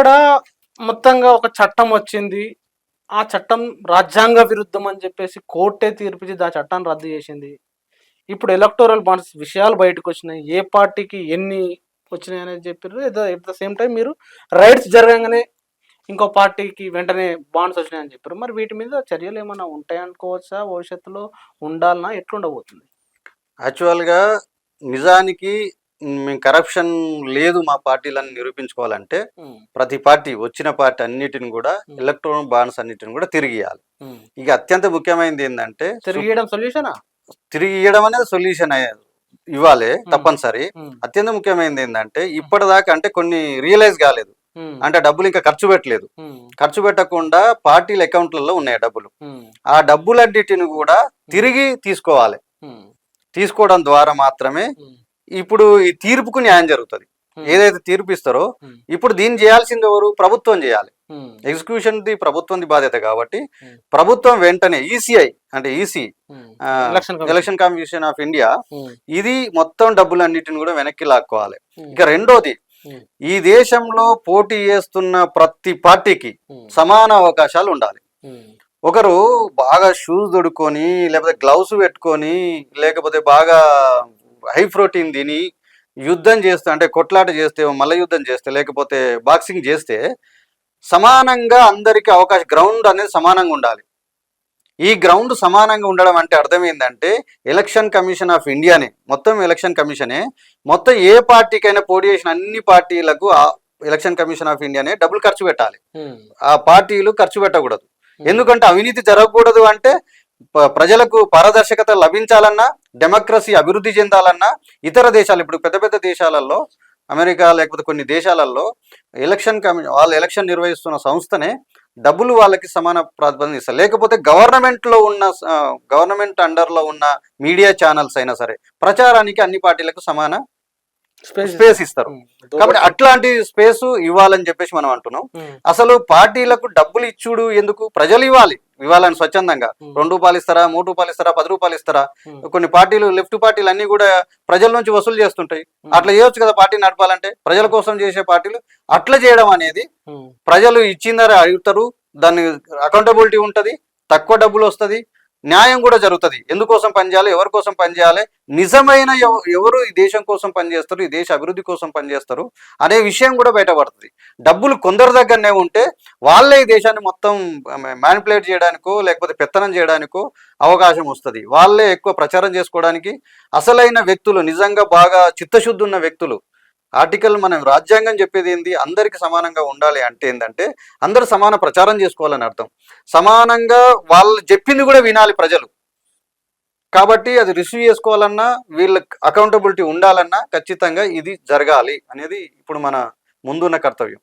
ఇక్కడ మొత్తంగా ఒక చట్టం వచ్చింది. ఆ చట్టం రాజ్యాంగ విరుద్ధం అని చెప్పేసి కోర్టే తీర్పిచ్చి ఆ చట్టాన్ని రద్దు చేసింది. ఇప్పుడు ఎలక్టోరల్ బాండ్స్ విషయాలు బయటకు వచ్చినాయి. ఏ పార్టీకి ఎన్ని వచ్చినాయి అనేది చెప్పారు ఎట్ ద సేమ్ టైం మీరు రైట్స్ జరగగానే ఇంకో పార్టీకి వెంటనే బాండ్స్ వచ్చినాయని చెప్పారు మరి వీటి మీద చర్యలు ఏమైనా ఉంటాయనుకోవచ్చా భవిష్యత్తులో ఉండాలన్నా ఎట్లుండబోతుంది? యాక్చువల్గా నిజానికి మేము కరప్షన్ లేదు మా పార్టీలను నిరూపించుకోవాలంటే ప్రతి పార్టీ వచ్చిన పార్టీ అన్నిటిని కూడా. ఎలక్ట్రానిక్ బాండ్స్ అన్నిటిని కూడా తిరిగి ఇవ్వాలి ఇక అత్యంత ముఖ్యమైనది ఏంటంటే తిరిగియడం సొల్యూషనా తిరిగి ఇవ్వడం అనేది సొల్యూషన్ ఇవ్వాలి తప్పనిసరి. అత్యంత ముఖ్యమైనది ఏంటంటే ఇప్పటిదాకా అంటే కొన్ని రియలైజ్ కాలేదు. అంటే డబ్బులు ఇంకా ఖర్చు పెట్టలేదు. ఖర్చు పెట్టకుండా పార్టీల అకౌంట్లలో ఉన్నాయి డబ్బులు. ఆ డబ్బులన్నిటిని కూడా తిరిగి తీసుకోవాలి. తీసుకోవడం ద్వారా మాత్రమే ఇప్పుడు ఈ తీర్పుకు న్యాయం జరుగుతుంది. ఏదైతే తీర్పు ఇస్తారో ఇప్పుడు దీన్ని చేయాల్సింది ఎవరు? ప్రభుత్వం చేయాలి. ఎగ్జిక్యూషన్ ది ప్రభుత్వం బాధ్యత కాబట్టి. ప్రభుత్వం వెంటనే ఈసీఐ అంటే EC election commission. Of India ఇది మొత్తం డబ్బులన్నిటిని కూడా వెనక్కి లాక్కోవాలి. ఇక రెండోది. ఈ దేశంలో పోటీ చేస్తున్న ప్రతి పార్టీకి సమాన అవకాశాలు ఉండాలి. ఒకరు బాగా షూస్ తొడుక్కొని లేకపోతే గ్లౌస్ పెట్టుకొని లేకపోతే బాగా హై ప్రోటీన్ తిని యుద్ధం చేస్తే అంటే కొట్లాట చేస్తే మల్ల యుద్ధం చేస్తే లేకపోతే బాక్సింగ్ చేస్తే సమానంగా అందరికీ అవకాశం గ్రౌండ్ అనేది సమానంగా ఉండాలి. ఈ గ్రౌండ్ సమానంగా ఉండడం అంటే అర్థం ఏంటంటే ఎలక్షన్ కమిషన్ ఆఫ్ ఇండియానే మొత్తం ఎలక్షన్ కమిషనే మొత్తం ఏ పార్టీకైనా పోటీ చేసిన అన్ని పార్టీలకు ఆ ఎలక్షన్ కమిషన్ ఆఫ్ ఇండియానే డబ్బులు ఖర్చు పెట్టాలి. ఆ పార్టీలు ఖర్చు పెట్టకూడదు. ఎందుకంటే అవినీతి జరగకూడదు అంటే ప్రజలకు పారదర్శకత లభించాలన్నా డెమోక్రసీ అభివృద్ధి చెందాలన్నా ఇతర దేశాలు ఇప్పుడు పెద్ద పెద్ద దేశాలలో అమెరికా లేకపోతే కొన్ని దేశాలలో ఎలక్షన్ కమి వాళ్ళు ఎలక్షన్ నిర్వహిస్తున్న సంస్థనే డబ్బులు వాళ్ళకి సమాన ప్రాతిపదిక ఇస్తారు. లేకపోతే గవర్నమెంట్లో ఉన్న గవర్నమెంట్ అండర్లో ఉన్న మీడియా ఛానల్స్ అయినా సరే ప్రచారానికి అన్ని పార్టీలకు సమాన స్పేస్ ఇస్తారు. కాబట్టి అట్లాంటి స్పేస్ ఇవ్వాలని చెప్పేసి మనం అంటున్నాం. అసలు పార్టీలకు డబ్బులు ఇచ్చుడు ఎందుకు? ప్రజలు ఇవ్వాలి. ఇవ్వాలని స్వచ్ఛందంగా. రెండు రూపాయలు ఇస్తారా? మూడు రూపాయలు ఇస్తారా? పది రూపాయలు ఇస్తారా? కొన్ని పార్టీలు లెఫ్ట్ పార్టీలు అన్ని కూడా ప్రజల నుంచి వసూలు చేస్తుంటాయి. అట్లా చేయొచ్చు కదా పార్టీ నడపాలంటే? ప్రజల కోసం చేసే పార్టీలు అట్లా చేయడం అనేది ప్రజలు ఇచ్చిందని అడుగుతారు. దాన్ని అకౌంటబిలిటీ ఉంటది. తక్కువ డబ్బులు వస్తది. న్యాయం కూడా జరుగుతుంది. ఎందుకోసం పనిచేయాలి ఎవరి కోసం పనిచేయాలి నిజమైన ఎవరు ఈ దేశం కోసం పనిచేస్తారు ఈ దేశ అభివృద్ధి కోసం పనిచేస్తారు అనే విషయం కూడా బయటపడుతుంది. డబ్బులు కొందరి దగ్గరనే ఉంటే వాళ్ళే ఈ దేశాన్ని మొత్తం మ్యానిపులేట్ చేయడానికో లేకపోతే పెత్తనం చేయడానికో అవకాశం వస్తుంది. వాళ్ళే ఎక్కువ ప్రచారం చేసుకోవడానికి అసలైన వ్యక్తులు నిజంగా బాగా చిత్తశుద్ధి ఉన్న వ్యక్తులు ఆర్టికల్ మనం రాజ్యాంగం చెప్పేది ఏంది? అందరికి సమానంగా ఉండాలి అంటే ఏంటంటే అందరూ సమాన ప్రచారం చేసుకోవాలని అర్థం. సమానంగా వాళ్ళు చెప్పింది కూడా వినాలి ప్రజలు. కాబట్టి అది రిసీవ్ చేసుకోవాలన్నా వీళ్ళకి అకౌంటబిలిటీ ఉండాలన్నా ఖచ్చితంగా ఇది జరగాలి అనేది ఇప్పుడు మన ముందున్న కర్తవ్యం.